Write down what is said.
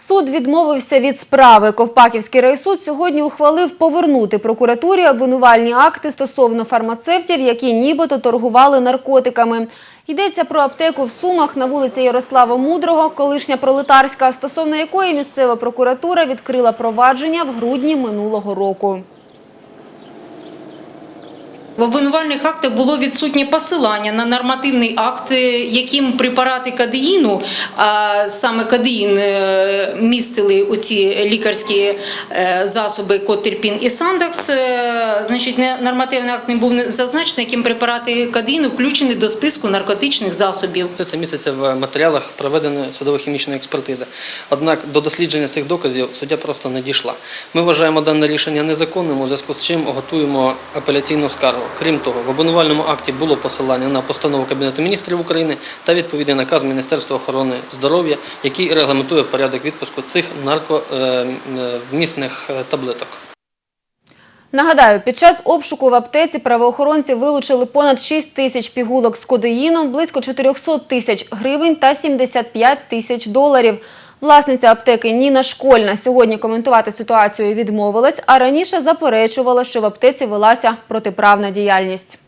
Суд відмовився від справи. Ковпаківський райсуд сьогодні ухвалив повернути прокуратурі обвинувальні акти стосовно фармацевтів, які нібито торгували наркотиками. Йдеться про аптеку в Сумах на вулиці Ярослава Мудрого, колишня пролетарська, стосовно якої місцева прокуратура відкрила провадження в грудні минулого року. В обвинувальних актах було відсутнє посилання на нормативний акт, е, яким препарати кадеїну, а саме кадеїн е, містили оці лікарські е, засоби Котерпін і Сандакс. Е, Значить, нормативний акт не був зазначений, яким препарати кадеїну включені до списку наркотичних засобів. Це міститься в матеріалах проведеної судово-хімічної експертизи. Однак до дослідження цих доказів суддя просто не дійшла. Ми вважаємо дане рішення незаконним, у зв'язку з чим готуємо апеляційну скаргу. Крім того, в обвинувальному акті було посилання на постанову Кабінету міністрів України та відповідний наказ Міністерства охорони здоров'я, який регламентує порядок відпуску цих нарковмісних таблеток. Нагадаю, під час обшуку в аптеці правоохоронці вилучили понад 6 тисяч пігулок з кодеїном, близько 400 тисяч гривень та 75 тисяч доларів. Власниця аптеки Ніна Школьна сьогодні коментувати ситуацію відмовилась, а раніше заперечувала, що в аптеці велася протиправна діяльність.